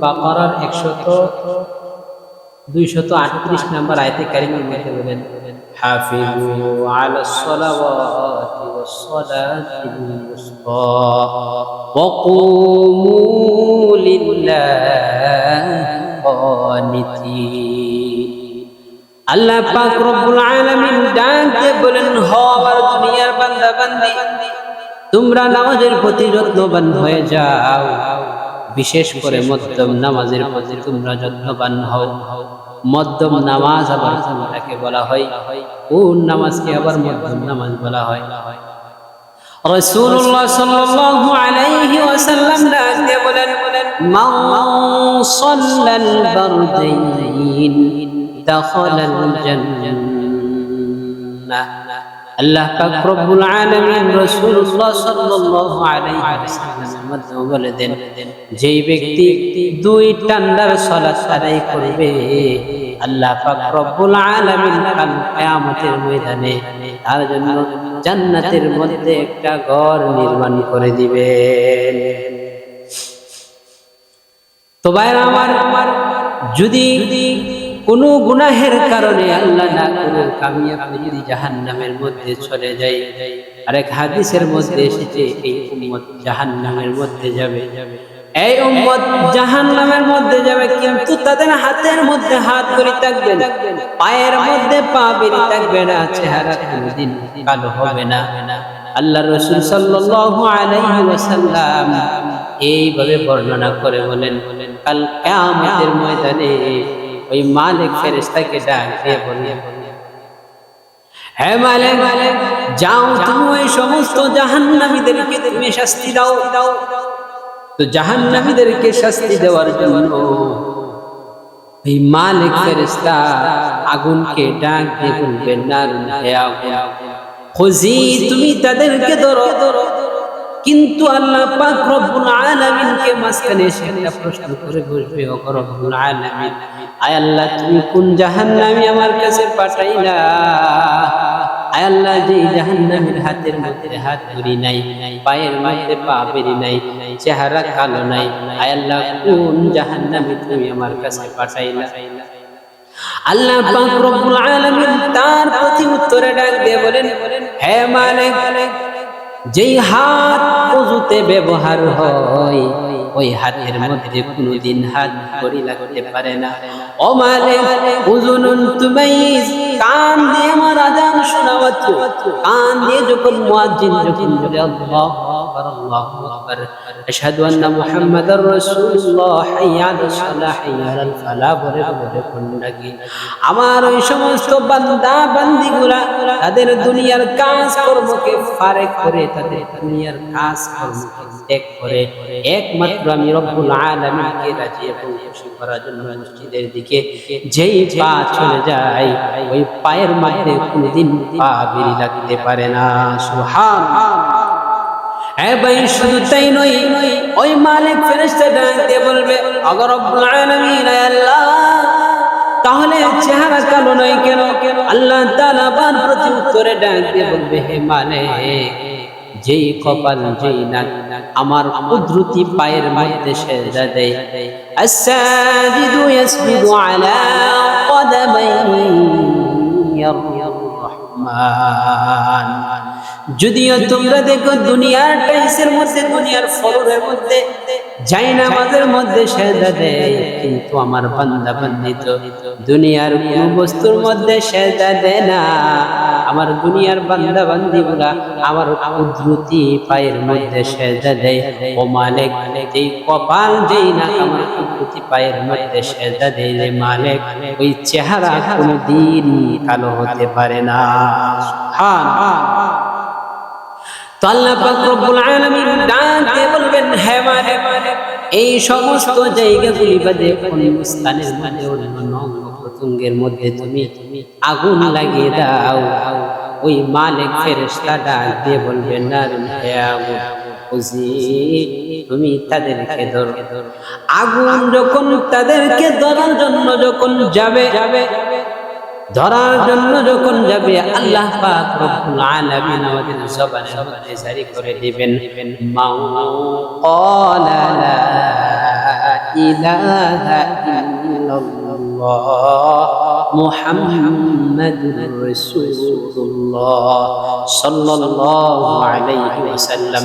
বাকারার একশত দুইশত আটত্রিশ নম্বর আয়তে বলেন আল্লাহ ডাক বলেন দুনিয়ার বান্দা বান্দি তোমরা নামাজের প্রতি যত্নবান হয়ে যাও। বিশেষ করে মধ্যম নামাজের প্রতি তোমরা যত্নবান হও। মধ্যম নামাজ আবার কোনটাকে বলা হয়, কোন নামাজকে আবার মধ্যম নামাজ বলা হয়? রাসূলুল্লাহ সাল্লাল্লাহু আলাইহি ওয়াসাল্লাম ডাক বলেন, মান সাল্লাল বারদাইন, দাখালাল জান্নাহ। আল্লাহ পাক রব্বুল আলামিন রাসূলুল্লাহ সাল্লাল্লাহু আলাইহি ওয়াসাল্লামের মাধ্যমে বলে দেন, যেই ব্যক্তি দুই টান্ডার সালাত আদায় করবে, আল্লাহ পাক রব্বুল আলামিন কাল কিয়ামতের ময়দানে তার জন্য জান্নাতের মধ্যে একটা ঘর নির্মাণ করে দিবেন। তো ভাইরা আমার আমার, যদি কোনো গুনাহের কারণে আল্লাহ না করে কামিয়াব যদি জাহান্নামের মধ্যে চলে যায়। আরেক হাদিসের মধ্যে এসেছে, এই উম্মত জাহান্নামের মধ্যে যাবে। এই উম্মত জাহান্নামের মধ্যে যাবে, কিন্তু তাদের হাতের মধ্যে হাত করে থাকবে পায়ের মধ্যে পা বেরি থাকবে না, চেহারা কোনদিন কালো হবে না। আল্লাহ রসুল সাল্লাল্লাহু আলাইহি ওয়াসাল্লাম এইভাবে বর্ণনা করে বলেন বলেন, কাল কিয়ামতের ময়দানে ওই মালিক ফেরেশতাকে ডাক দিয়ে হ্যাঁ মালিক, যাও তুমি ওই সমস্ত জাহান্নামীদেরকে তুমি শাস্তি দাও। দাও তো জাহান্নামীদেরকে শাস্তি দেওয়ার জন্য এই মালিক ফেরেশতা আগুনকে ডাক দিয়ে বলবেন, নারুন, হে আগুন তুমি তাদেরকে ধরো। কিন্তু আল্লাহ পাক রব্বুল আলামিনকে মাঝখানে প্রশ্ন করে বসবে ও রব্বুল আলামিন আয় আল্লাহ, তুমি কোন জাহান্নামী আমার কাছে পাঠাইলা? আয় আল্লাহ, যে জাহান্নামীর হাতের মধ্যে হাত ধরি নাই, পায়ের মধ্যে পা বেরি নাই, চেহারা কালো নাই, আয় আল্লাহ, কোন জাহান্নামী তুমি আমার কাছে পাঠাইলা? আল্লাহ পাক রব্বুল আলামিন তার প্রতি উত্তরে ডাক দিয়ে বলেন, হে মালিক, যেই হাত উজুতে ব্যবহার হয় ওই হাতের মধ্যে কোনোদিন হাত করি লাগতে পারে না। ও মালে উজুনুন তুমাইজ, কান দিয়ে আমার আজান শোনাওয়াচ্ছ কান দিয়ে যখন মুয়াজ্জিন যখন বলে, আল্লাহু আকবার। আল্লাহু আকবার আশহাদু আন্না মুহাম্মাদার রাসূলুল্লাহ, হাইয়া আলাস সালাহ হাইয়া আলাল ফালাহ বলে বলে কোন আমার ওই সমস্ত বান্দা বান্দিগুলা তাদের দুনিয়ার কাজ কর্মকে ফারেক করে, তাদের দুনিয়ার কাজ কর্মকে ত্যাগ করে। একমাত্র আমি রব্বুল আলামিনকে রাজি এবং খুশি করার জন্য মসজিদের দিকে যেই পা চলে যায়, ওই পায়ের মধ্যে কোনদিন পা বেরি লাগতে পারে না। সুবহান নয়, ওই আল্লাহ তাহলে চেহারা কালো নয় কেন? আল্লাহ তাআলা প্রতি উত্তরে ডাক দিয়ে বলবে, হে মালিক, যেই কপাল যেই নাক, আমার কুদরতি পায়ের মধ্যে সেজদা দেয় আলা কদামাই রহমান। যদিও তোমরা দেখো দুনিয়ার টাইসের মধ্যে, দুনিয়ার ফলরের মধ্যে যাই নামাজের মধ্যে সেজদা দেয়, কিন্তু আমার বান্দা বান্দি তো দুনিয়ার কোন বস্তুর মধ্যে সেজদা দেয় না। আমার দুনিয়ার বান্দা বান্দি গুলা আমার কুদরতি পায়ের মধ্যে সেজদা দেয়। ও মালিক, যেই কপাল যেই না আমার কুদরতি পায়ের মধ্যে সেজদা দেয় রে মালিক, ওই চেহারা কোনদিন কালো হতে পারে না। সুবহান তো আল্লাহ ডাক বলবেন এই সমস্ত জায়গাগুলি বাদে স্থানের মধ্যে, অন্য মধ্যে তুমি আগুন লাগিয়ে দাও। ওই মালিক ফেরেশতা ডাক দিয়ে বলবেন না হে আগুন তুমি তাদেরকে ধরো। আগুন যখন তাদেরকে ধরার জন্য যখন যাবে যাবে ধরার জন্য যখন যাবে, আল্লাহ পাক রব্বুল আলামিন আমাদের জবানের মধ্যে জারি করে দিবেন মাউ ক্বালা লা ইলাহা ইল্লাল্লাহ মুহাম্মাদুর রাসূলুল্লাহ সাল্লাল্লাহু আলাইহি ওয়াসাল্লাম।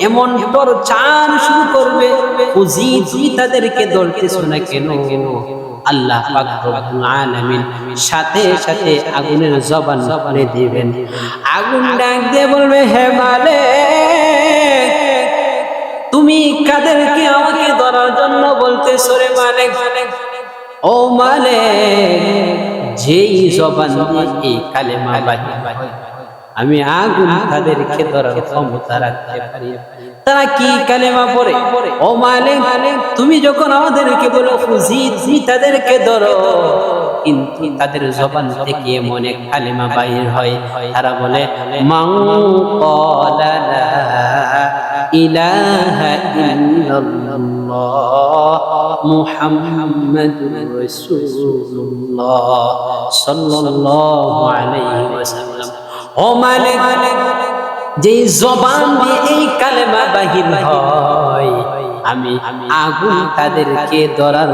এমন চান শুরু করবে। তাদেরকে সাথে সাথে আগুনের জবান খুলে দিবেন। আগুন ডাক দিয়ে বলবে, হে মালিক, তুমি কাদেরকে আমাকে ধরার জন্য বলতেছো রে মালিক? ও মালিক যেই জবান কালেমা বাহির আমি আগুন তাদেরকে ধরার ক্ষমতা রাখতে পারি। তারা কি কালেমা পড়ে? ও মালিক, তুমি যখন আমাদেরকে বলো খুশি তুমি তাদেরকে ধরো। কিন্তু তাদের জবান থেকে এমন এক কালেমা বাহির হয়, তারা বলে মাং ক্বালা লা ইলাহা ইল্লাল্লাহ মুহাম্মাদুর রাসূলুল্লাহ সাল্লাল্লাহু আলাইহি ওয়াসাল্লাম। ও মালিক, যেই জবান দিয়ে এই কালেমা বাহির হয়, আমি আগুন তাদেরকে ধরার